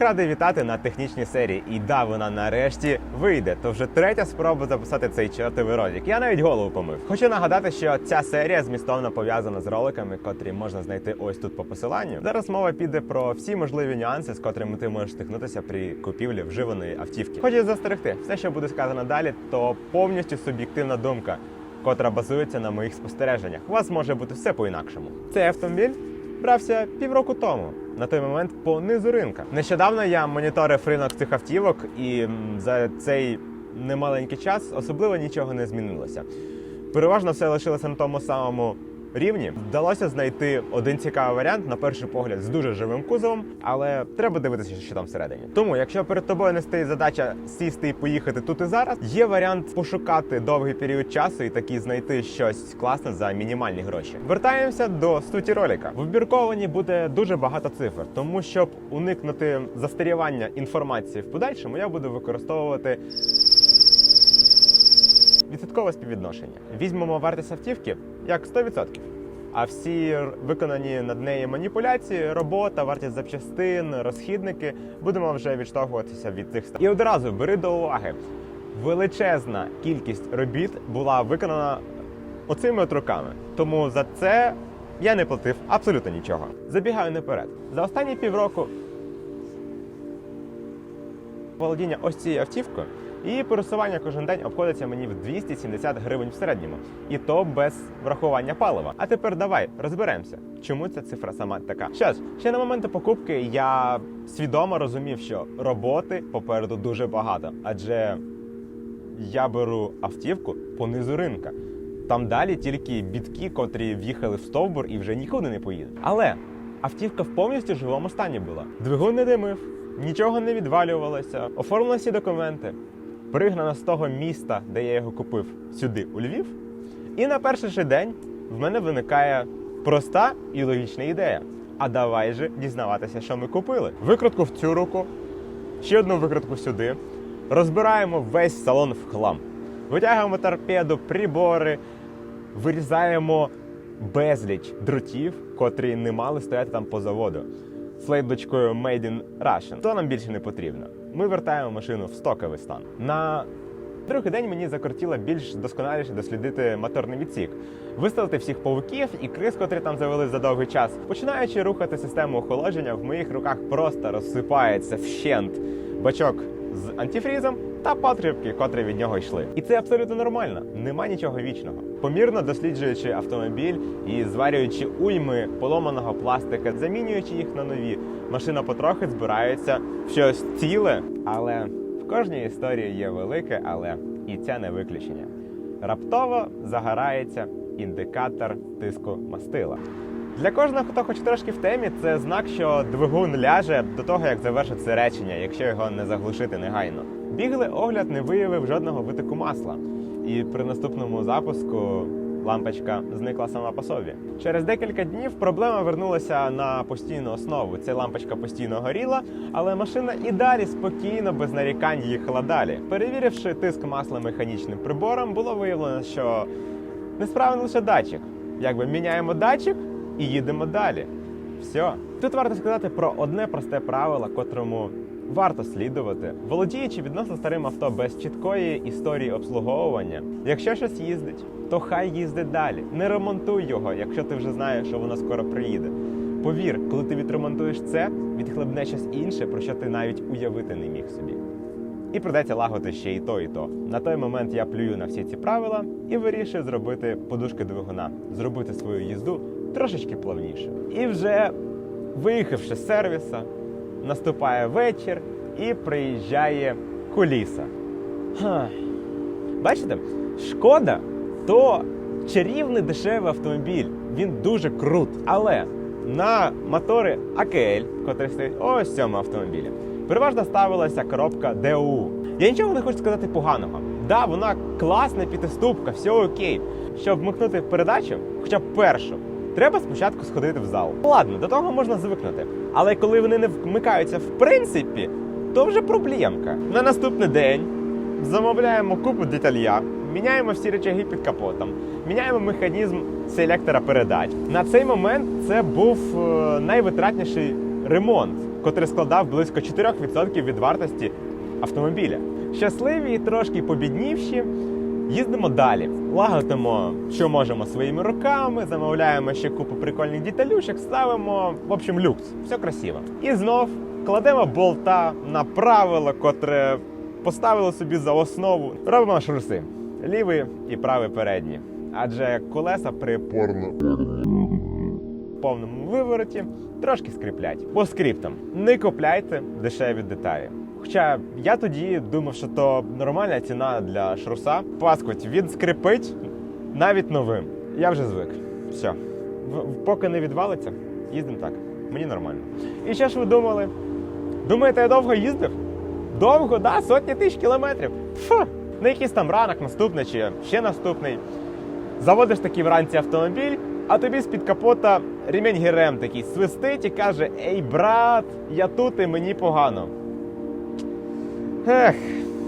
Всіх радий вітати на технічній серії. І да, вона нарешті вийде. То вже третя спроба записати цей чортовий ролик. Я навіть голову помив. Хочу нагадати, що ця серія змістовно пов'язана з роликами, котрі можна знайти ось тут по посиланню. Зараз мова піде про всі можливі нюанси, з котрими ти можеш стикнутися при купівлі вживаної автівки. Хочу застерегти, все, що буде сказано далі, то повністю суб'єктивна думка. Котра базується на моїх спостереженнях. У вас може бути все по-інакшому. Цей автомобіль брався півроку тому. На той момент по низу ринка. Нещодавно я моніторив ринок цих автівок, і за цей немаленький час особливо нічого не змінилося. Переважно все лишилося на тому самому рівні. Вдалося знайти один цікавий варіант, на перший погляд, з дуже живим кузовом, але треба дивитися, що там всередині. Тому, якщо перед тобою не стоїть задача сісти і поїхати тут і зараз, є варіант пошукати довгий період часу і таки знайти щось класне за мінімальні гроші. Вертаємося до суті ролика. В обміркованні буде дуже багато цифр, тому щоб уникнути застарівання інформації в подальшому, я буду використовувати відсоткове співвідношення. Візьмемо вартість автівки як 100%. А всі виконані над нею маніпуляції, робота, вартість запчастин, розхідники будемо вже відштовхуватися від цих ста- І одразу бери до уваги. Величезна кількість робіт була виконана оцими от руками. Тому за це я не платив абсолютно нічого. Забігаю наперед. За останні півроку володіння ось цією автівкою. Її пересування кожен день обходиться мені в 270 гривень в середньому, і то без врахування палива. А тепер давай розберемося, чому ця цифра сама така. Що ж, ще на моменти покупки я свідомо розумів, що роботи попереду дуже багато, адже я беру автівку по низу ринка. Там далі тільки бітки, котрі в'їхали в стовбур і вже нікуди не поїдуть. Але автівка в повністю живому стані була. Двигун не димив, нічого не відвалювалося, оформлені всі документи. Пригнана з того міста, де я його купив, сюди, у Львів. І на перший же день в мене виникає проста і логічна ідея. А давай же дізнаватися, що ми купили. Викрутку в цю руку, ще одну викрутку сюди. Розбираємо весь салон в хлам. Витягуємо торпеду, прибори, вирізаємо безліч дротів, котрі не мали стояти там по заводу. З лейблочкою Made in Russian. То нам більше не потрібно. Ми вертаємо машину в стоковий стан. На другий день мені закортіло більш досконаліше дослідити моторний відсік, виставити всіх павуків і криз, котрі там завели за довгий час. Починаючи рухати систему охолодження, в моїх руках просто розсипається вщент бачок з антифрізом та патрубки, котрі від нього йшли. І це абсолютно нормально, нема нічого вічного. Помірно досліджуючи автомобіль і зварюючи уйми поломаного пластика, замінюючи їх на нові, машина потрохи збирається в щось ціле, але в кожній історії є велике, але і ця не виключення. Раптово загорається індикатор тиску мастила. Для кожного, хто хоч трошки в темі, це знак, що двигун ляже до того, як завершиться речення, якщо його не заглушити негайно. Біглий огляд не виявив жодного витоку масла, і при наступному запуску лампочка зникла сама по собі. Через декілька днів проблема вернулася на постійну основу. Ця лампочка постійно горіла, але машина і далі спокійно, без нарікань їхала далі. Перевіривши тиск масла механічним прибором, було виявлено, що несправний лише датчик. Якби міняємо датчик і їдемо далі. Все. Тут варто сказати про одне просте правило, котрому варто слідувати, володіючи відносно старим авто без чіткої історії обслуговування. Якщо щось їздить, то хай їздить далі. Не ремонтуй його, якщо ти вже знаєш, що воно скоро приїде. Повір, коли ти відремонтуєш це, відхлебне щось інше, про що ти навіть уявити не міг собі. І придеться лагодити ще і то, і то. На той момент я плюю на всі ці правила і вирішую зробити подушки двигуна, зробити свою їзду трошечки плавніше. І вже виїхавши з сервіса, наступає вечір і приїжджає куліса. Бачите, шкода то чарівний дешевий автомобіль. Він дуже крут. Але на мотори АКЛ, котрі стоять ось в цьому автомобілі, переважно ставилася коробка ДУ. Я нічого не хочу сказати поганого. Да, вона класна п'ятиступка, все окей. Щоб вмикнути передачу, хоча б першу, треба спочатку сходити в зал. Ладно, до того можна звикнути. Але коли вони не вмикаються в принципі, то вже проблемка. На наступний день замовляємо купу деталья, міняємо всі речаги під капотом, міняємо механізм селектора передач. На цей момент це був е, найвитратніший ремонт котрий складав близько 4% від вартості автомобіля. Щасливі і трошки побіднівші, їздимо далі. Лагодимо, що можемо своїми руками, замовляємо ще купу прикольних деталюшок, ставимо, в общем, люкс. Все красиво. І знов кладемо болта на правило, котре поставили собі за основу. Робимо шурси. Лівий і правий передні. Адже колеса при повному вивороті трошки скріплять. По скриптам не купляйте дешеві деталі. Хоча я тоді думав, що то нормальна ціна для шруса. Паскуть, він скрипить навіть новим. Я вже звик. Все. Поки не відвалиться, їздимо так. Мені нормально. І що ж ви думали? Думаєте, я довго їздив? Довго, да, сотні тисяч кілометрів. Фу! На якийсь там ранок, наступний чи ще наступний. Заводиш такий вранці автомобіль, а тобі з-під капота ремінь гірем такий свистить і каже: Ей, брат, я тут і мені погано. Ех,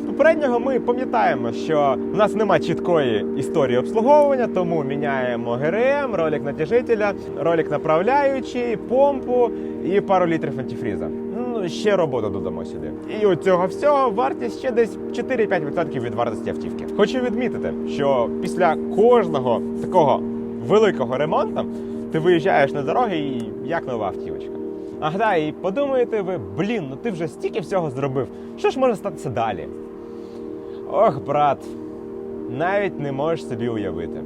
попереднього ми пам'ятаємо, що в нас нема чіткої історії обслуговування, тому міняємо ГРМ, ролик натяжителя, ролик направляючий, помпу і пару літрів антифріза. Ну, ще роботу додамо сюди. І у цього всього вартість ще десь 4-5% від вартості автівки. Хочу відмітити, що після кожного такого великого ремонту ти виїжджаєш на дороги і як нова автівочка. Ах, да, і подумаєте ви, блін, ну ти вже стільки всього зробив. Що ж може статися далі? Ох, брат, навіть не можеш собі уявити.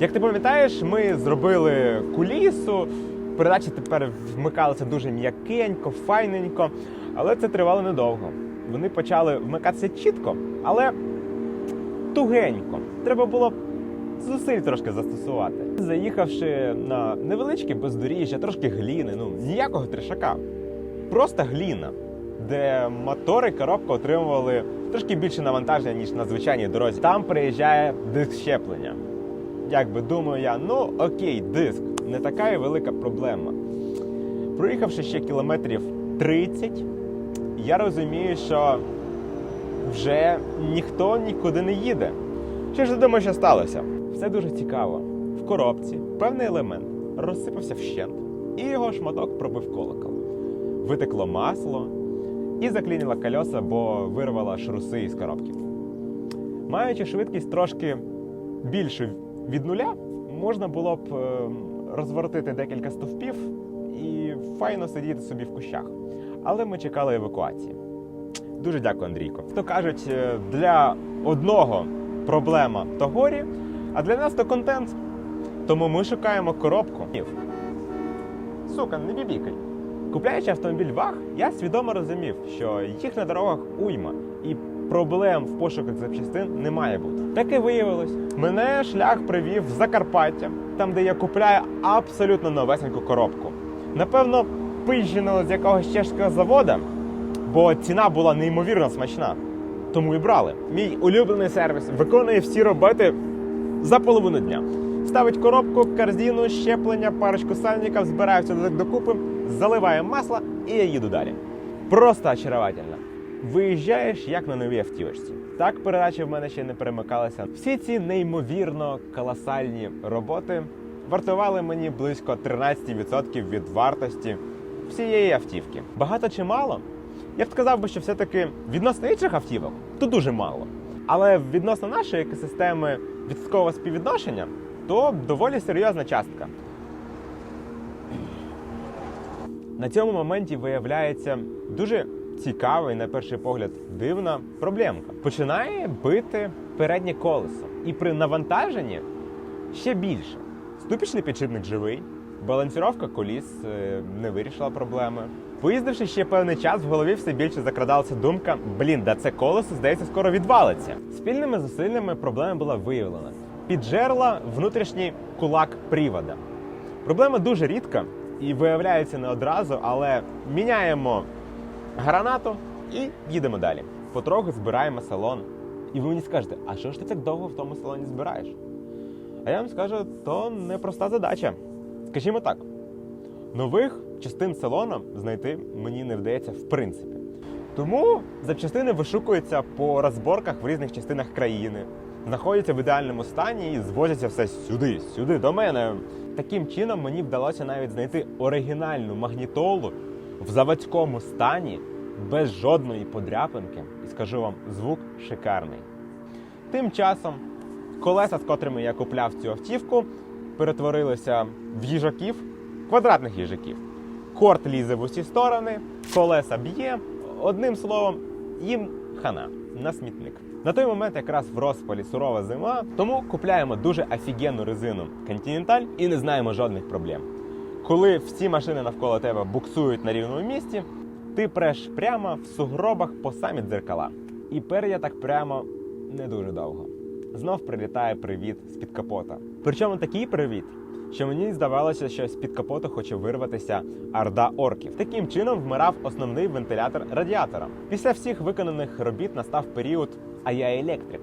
Як ти пам'ятаєш, ми зробили кулісу, передачі тепер вмикалися дуже м'якенько, файненько, але це тривало недовго. Вони почали вмикатися чітко, але тугенько. Треба було зусиль трошки застосувати. Заїхавши на невеличке бездоріжжя, трошки гліни, ну ніякого тришака, просто гліна, де мотори коробка отримували трошки більше навантаження, ніж на звичайній дорозі. Там приїжджає диск щеплення. Як би думаю я, ну окей, диск, не така і велика проблема. Проїхавши ще кілометрів 30, я розумію, що вже ніхто нікуди не їде. Що ж думаєш, що сталося? Все дуже цікаво. В коробці певний елемент розсипався вщент, і його шматок пробив колокол. Витекло масло і заклініло кольоса, бо вирвало шруси із коробки. Маючи швидкість трошки більшу від нуля, можна було б е, розворотити декілька стовпів і файно сидіти собі в кущах. Але ми чекали евакуації. Дуже дякую, Андрійко. То кажуть, е, для одного проблема то горі, а для нас то контент. Тому ми шукаємо коробку. Сука, не бібікай. Купляючи автомобіль ВАГ, я свідомо розумів, що їх на дорогах уйма, і проблем в пошуках запчастин не має бути. Так і виявилось. Мене шлях привів в Закарпаття, там, де я купляю абсолютно новесеньку коробку. Напевно, пижено з якогось чешського завода, бо ціна була неймовірно смачна. Тому і брали. Мій улюблений сервіс виконує всі роботи за половину дня. Ставить коробку, корзину, щеплення, парочку сальників, збираю все докупи, заливаю масло і я їду далі. Просто очаровательно. Виїжджаєш як на новій автівочці. Так передачі в мене ще не перемикалися. Всі ці неймовірно колосальні роботи вартували мені близько 13% від вартості всієї автівки. Багато чи мало? Я б сказав би, що все-таки відносно інших автівок то дуже мало. Але відносно нашої екосистеми відсоткового співвідношення, то доволі серйозна частка. На цьому моменті виявляється дуже цікава і на перший погляд дивна проблемка. Починає бити переднє колесо, і при навантаженні ще більше. Ступічний підшипник живий, балансіровка коліс е, не вирішила проблеми. Поїздивши ще певний час, в голові все більше закрадалася думка: блін, да це колесо, здається, скоро відвалиться. Спільними зусиллями проблема була виявлена. Піджерла внутрішній кулак привода. Проблема дуже рідка і виявляється не одразу, але міняємо гранату і їдемо далі. Потроху збираємо салон. І ви мені скажете, а що ж ти так довго в тому салоні збираєш? А я вам скажу, то непроста задача. Скажімо так, нових частин салону знайти мені не вдається в принципі. Тому запчастини вишукуються по розборках в різних частинах країни, знаходяться в ідеальному стані і звозяться все сюди, сюди, до мене. Таким чином мені вдалося навіть знайти оригінальну магнітолу в заводському стані, без жодної подряпинки. І скажу вам, звук шикарний. Тим часом колеса, з котрими я купляв цю автівку, перетворилися в їжаків, квадратних їжаків. Корт лізе в усі сторони, колеса б'є. Одним словом, їм хана на смітник. На той момент якраз в розпалі сурова зима, тому купляємо дуже офігенну резину Continental і не знаємо жодних проблем. Коли всі машини навколо тебе буксують на рівному місці, ти преш прямо в сугробах по самі дзеркала. І пер так прямо не дуже довго. Знов прилітає привіт з-під капота. Причому такий привіт, що мені здавалося, що з-під капоту хоче вирватися орда орків. Таким чином вмирав основний вентилятор радіатора. Після всіх виконаних робіт настав період «А я електрик».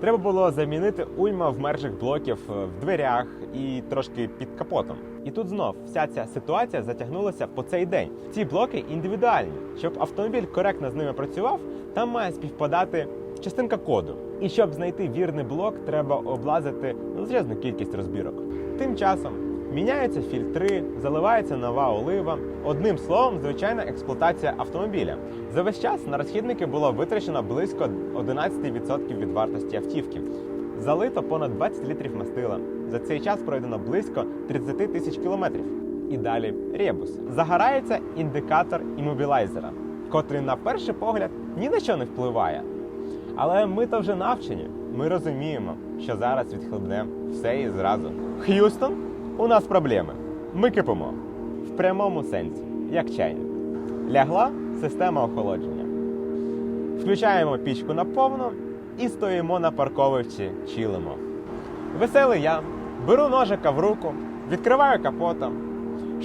Треба було замінити уйма вмерших блоків е, в дверях і трошки під капотом. І тут знов вся ця ситуація затягнулася по цей день. Ці блоки індивідуальні. Щоб автомобіль коректно з ними працював, там має співпадати частинка коду. І щоб знайти вірний блок, треба облазити величезну кількість розбірок. Тим часом міняються фільтри, заливається нова олива. Одним словом, звичайна експлуатація автомобіля. За весь час на розхідники було витрачено близько 11% від вартості автівки. Залито понад 20 літрів мастила. За цей час пройдено близько 30 тисяч кілометрів. І далі ребус. Загорається індикатор іммобілайзера, котрий на перший погляд ні на що не впливає. Але ми то вже навчені. Ми розуміємо, що зараз відхлебне все і зразу. Х'юстон, у нас проблеми. Ми кипимо. В прямому сенсі, як чайник. Лягла система охолодження. Включаємо пічку на повну і стоїмо на парковиці, чилимо. Веселий я беру ножика в руку, відкриваю капота,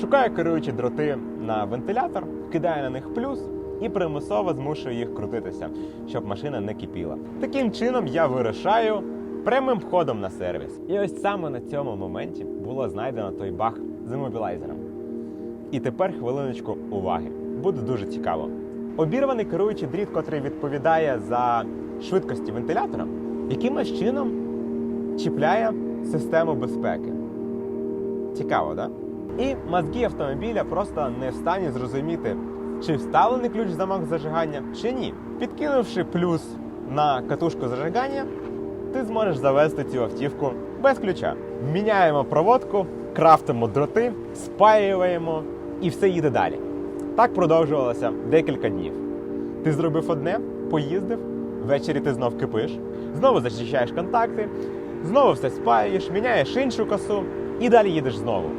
шукаю керуючі дроти на вентилятор, кидаю на них плюс і примусово змушую їх крутитися, щоб машина не кипіла. Таким чином я вирушаю прямим ходом на сервіс. І ось саме на цьому моменті було знайдено той баг з іммобілайзером. І тепер хвилиночку уваги. Буде дуже цікаво. Обірваний керуючий дріт, котрий відповідає за швидкості вентилятора, якимось чином чіпляє систему безпеки. Цікаво? Да? І мозги автомобіля просто не в стані зрозуміти, чи вставлений ключ в замок зажигання, чи ні. Підкинувши плюс на катушку зажигання, ти зможеш завести цю автівку без ключа. Міняємо проводку, крафтимо дроти, спаюємо і все їде далі. Так продовжувалося декілька днів. Ти зробив одне, поїздив, ввечері ти знов кипиш, знову зачищаєш контакти, знову все спаюєш, міняєш іншу косу і далі їдеш знову.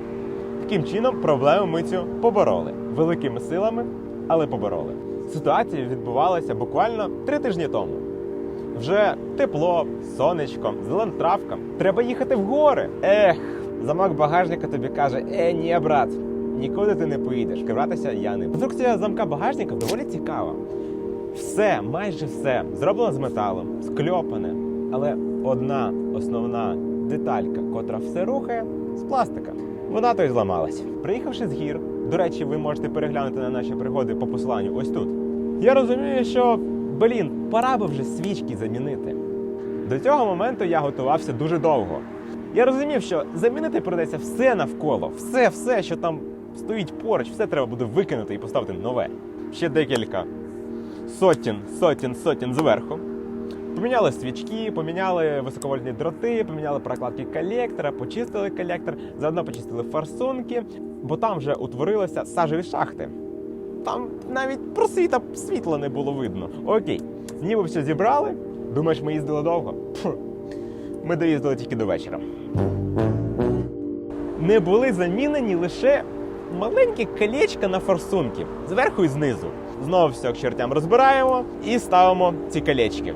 Таким чином, проблему ми цю побороли великими силами, але побороли. Ситуація відбувалася буквально три тижні тому. Вже тепло, сонечко, зелена травка. Треба їхати в гори. Ех, замок багажника тобі каже: Е, ні, брат, нікуди ти не поїдеш. Криватися я не. Конструкція замка багажника доволі цікава. Все, майже все зроблено з металу, скльопане. Але одна основна деталька, котра все рухає, з пластика. Вона то й зламалась. Приїхавши з гір, до речі, ви можете переглянути на наші пригоди по посиланню ось тут. Я розумію, що блін, пора би вже свічки замінити. До цього моменту я готувався дуже довго. Я розумів, що замінити придеться все навколо, все, все, що там стоїть поруч, все треба буде викинути і поставити нове. Ще декілька сотень, сотень, сотень зверху. Поміняли свічки, поміняли високовольтні дроти, поміняли прокладки колектора, почистили колектор, заодно почистили форсунки, бо там вже утворилися сажеві шахти. Там навіть просвіта світла не було видно. Окей, ніби все зібрали. Думаєш, ми їздили довго? Фу. Ми доїздили тільки до вечора. Не були замінені лише маленькі колечка на форсунки зверху і знизу. Знову все к чертям розбираємо і ставимо ці колечки.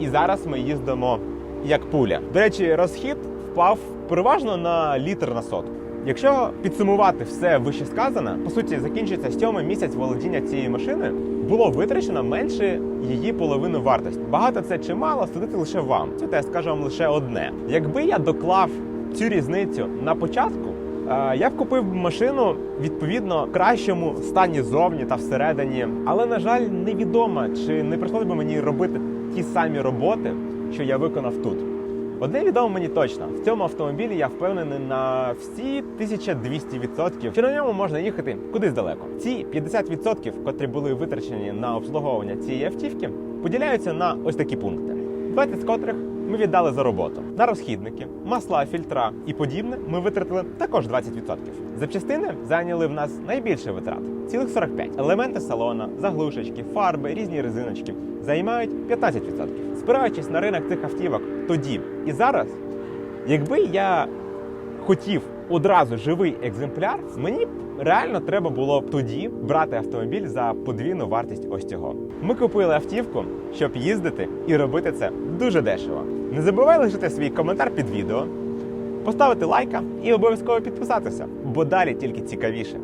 І зараз ми їздимо як пуля. До речі, розхід впав переважно на літр на сотку. Якщо підсумувати все вищесказане, по суті, закінчується сьомий місяць володіння цією машиною, було витрачено менше її половини вартості. Багато це чи мало, судити лише вам. Це я скажу вам лише одне. Якби я доклав цю різницю на початку, е, я б купив машину відповідно кращому стані зовні та всередині. Але на жаль, невідомо чи не прийшлося б мені робити ті самі роботи, що я виконав тут. Одне відомо мені точно: в цьому автомобілі я впевнений на всі 1200%, що на ньому можна їхати кудись далеко. Ці 50%, котрі були витрачені на обслуговування цієї автівки, поділяються на ось такі пункти, 20 з котрих ми віддали за роботу. На розхідники, масла, фільтра і подібне ми витратили також 20%. Запчастини зайняли в нас найбільше витрат цілих 45. Елементи салона, заглушечки, фарби, різні резиночки займають 15%. Спираючись на ринок цих автівок тоді і зараз, якби я хотів одразу живий екземпляр, мені б реально треба було б тоді брати автомобіль за подвійну вартість ось цього. Ми купили автівку, щоб їздити і робити це дуже дешево. Не забувай лишити свій коментар під відео, поставити лайка і обов'язково підписатися, бо далі тільки цікавіше.